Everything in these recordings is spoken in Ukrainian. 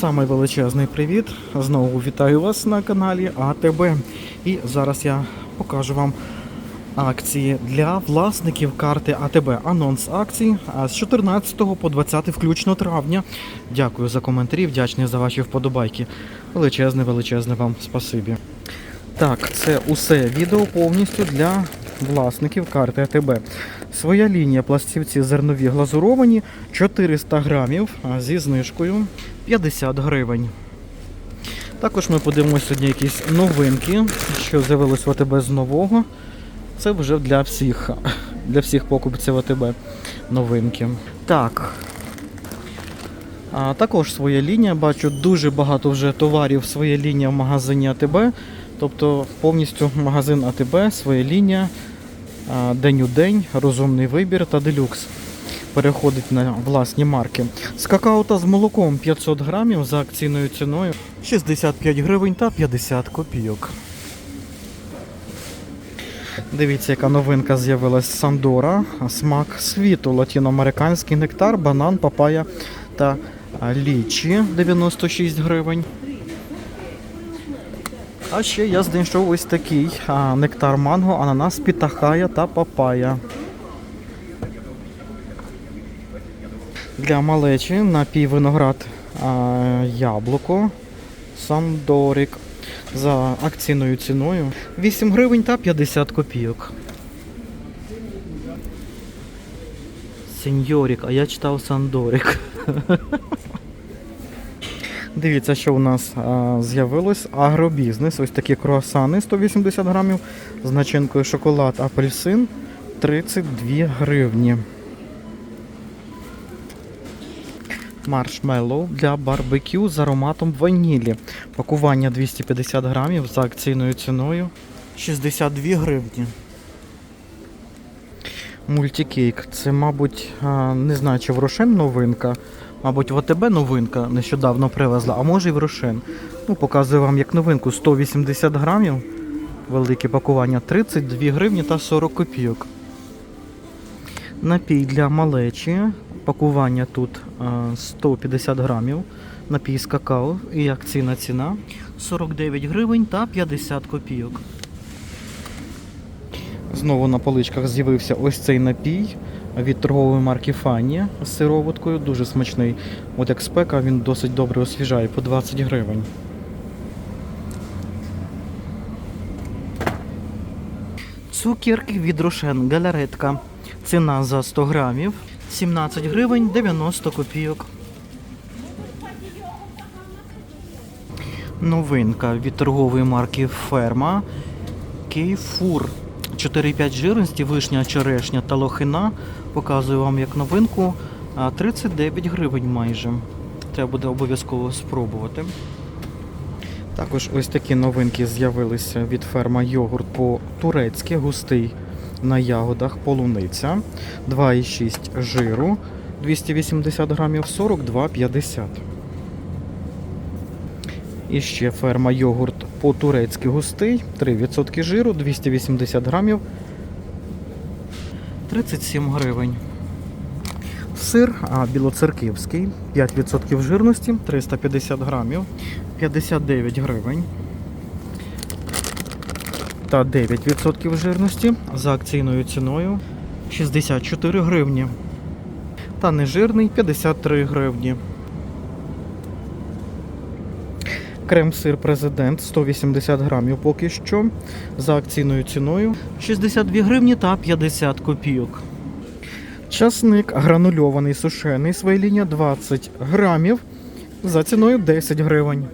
Самий величезний привіт. Знову вітаю вас на каналі АТБ. І зараз я покажу вам акції для власників карти АТБ. Анонс акцій з 14 по 20 включно травня. Дякую за коментарі, вдячний за ваші вподобайки. Величезне, величезне вам спасибі. Так, це усе відео повністю для власників карти АТБ. Своя лінія пластівці зернові глазуровані 400 грамів зі знижкою 50 гривень. Також ми подивимося сьогодні якісь новинки, що з'явилось в АТБ з нового. Це вже для всіх, для всіх покупців АТБ новинки. Так. А також своя лінія. Бачу дуже багато вже товарів своя лінія в магазині АТБ. Тобто повністю магазин АТБ, своя лінія, день у день, розумний вибір та делюкс. Переходить на власні марки. З какао з молоком 500 грамів за акційною ціною 65 гривень та 50 копійок. Дивіться, яка новинка з'явилась Сандора. Смак світу, латиноамериканський нектар, банан, папая та лічі 96 гривень. А ще я знайшов ось такий а, нектар манго, ананас, пітахая та папая. Для малечі напій виноград а, яблуко Сандорик за акційною ціною 8 гривень та 50 копійок. Сеньорік, а я читав Сандорик. Дивіться, що у нас з'явилось. Агробізнес. Ось такі круасани 180 грамів з начинкою шоколад апельсин 32 гривні. Маршмеллоу для барбекю з ароматом ванілі. Пакування 250 грамів за акційною ціною 62 гривні. Мультикейк. Це, мабуть, не знаю, чи в Рошен новинка. Мабуть, в АТБ новинка нещодавно привезла, а може і в Рошен. Ну, показую вам як новинку 180 грамів. Велике пакування 32 гривні та 40 копійок. Напій для малечі. Пакування тут 150 грамів. Напій з какао і акційна ціна 49 гривень та 50 копійок. Знову на поличках з'явився ось цей напій від торгової марки Фанні з сироваткою. Дуже смачний. От як спека, він досить добре освіжає по 20 гривень. Цукерки від Рошен галеретка. Ціна за 100 грамів 17 гривень 90 копійок. Новинка від торгової марки Ферма. Кейфур. 4,5 жирності, вишня, черешня та лохина. Показую вам як новинку. 39 гривень майже. Треба буде обов'язково спробувати. Також ось такі новинки з'явилися від ферма йогурт по-турецьки, густий на ягодах, полуниця, 2,6 жиру, 280 грамів, 42,50. І ще ферма йогурт по-турецьки густий, 3% жиру, 280 грамів, 37 гривень. Сир білоцерківський, 5% жирності, 350 грамів, 59 гривень. Та 9% жирності за акційною ціною 64 гривні. Та нежирний 53 гривні. Крем-сир президент 180 грамів поки що. За акційною ціною 62 гривні та 50 копійок. Часник гранульований сушений своєлінія 20 грамів за ціною 10 гривень.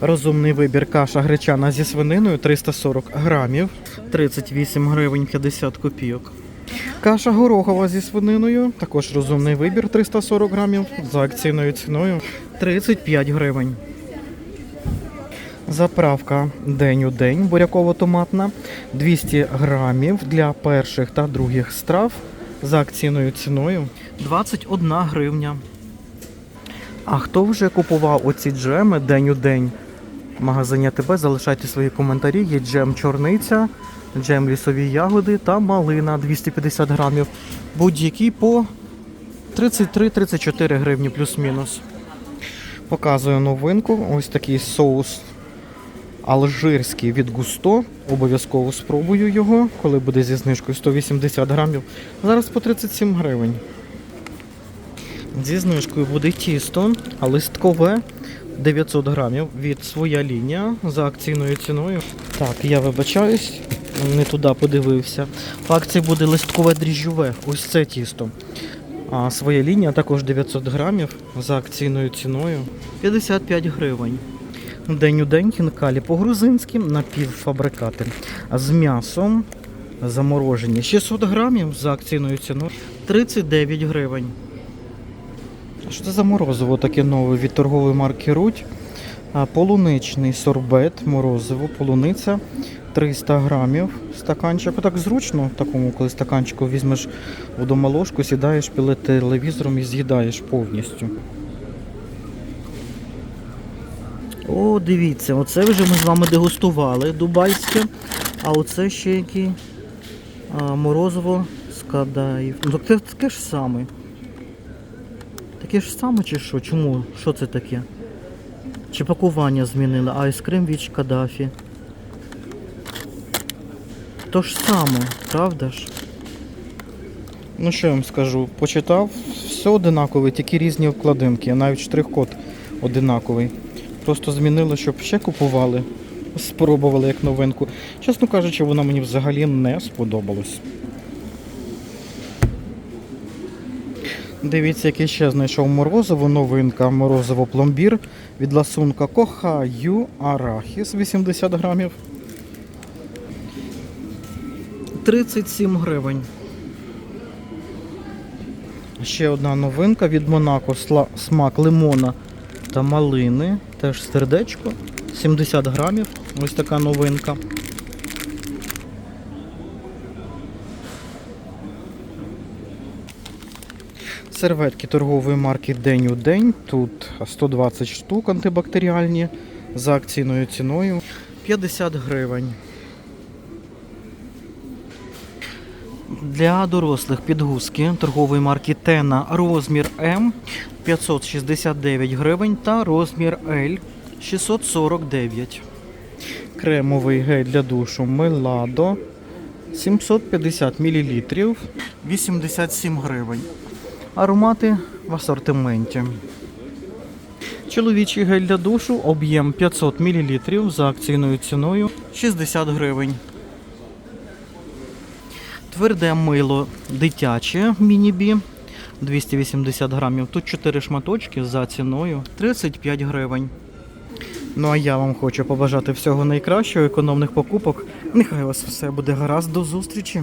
Розумний вибір каша гречана зі свининою 340 грамів, 38 гривень 50 копійок. Каша горохова зі свининою, також розумний вибір 340 грамів за акційною ціною 35 гривень. Заправка день у день буряково-томатна 200 грамів для перших та других страв за акційною ціною 21 гривня. А хто вже купував оці джеми день у день магазині АТБ? Залишайте свої коментарі. Є джем чорниця, джем лісові ягоди та малина 250 грамів. Будь-які по 33-34 гривні плюс-мінус. Показую новинку. Ось такий соус алжирський від густо. Обов'язково спробую його, коли буде зі знижкою 180 грамів. Зараз по 37 гривень. Зі знижкою буде тісто, а листкове 900 грамів від своя лінія за акційною ціною. Так, я вибачаюсь, не туди подивився. По акції буде листкове дріжджове, ось це тісто. А своя лінія також 900 грамів за акційною ціною 55 гривень. День у день хінкалі по-грузинськи напівфабрикати. А з м'ясом заморожені 600 грамів за акційною ціною 39 гривень. Що це за морозиво таке нове від торгової марки Руть? Полуничний сорбет, морозиво, полуниця 300 грамів. Стаканчик. Отак зручно в такому, коли стаканчику візьмеш вдома ложку, сідаєш перед телевізором і з'їдаєш повністю. О, дивіться, оце вже ми з вами дегустували дубайське. А оце ще а, морозиво з кадаїв. Ну таке ж саме. Таке ж саме чи що? Чому? Що це таке? Чи пакування змінили? Айскрим від Кадафі. То ж саме, правда ж? Ну що я вам скажу, почитав, все одинакове, тільки різні вкладинки, навіть штрих-код одинаковий. Просто змінили, щоб ще купували, спробували як новинку. Чесно кажучи, вона мені взагалі не сподобалась. Дивіться, який ще знайшов морозиво, новинка, морозиво пломбір від ласунка Кохаю Арахіс 80 грамів. 37 гривень. Ще одна новинка від Монако смак лимона та малини. Теж сердечко. 70 грамів. Ось така новинка. Серветки торгової марки День у день. Тут 120 штук антибактеріальні за акційною ціною 50 гривень. Для дорослих підгузки торгової марки Тена розмір М 569 гривень та розмір L 649. Кремовий гель для душу Меладо 750 мл 87 гривень. Аромати в асортименті. Чоловічий гель для душу об'єм 500 мл за акційною ціною 60 гривень. Тверде мило дитяче міні-бі 280 грамів. Тут 4 шматочки за ціною 35 гривень. Ну а я вам хочу побажати всього найкращого, економних покупок. Нехай у вас все буде гаразд до зустрічі.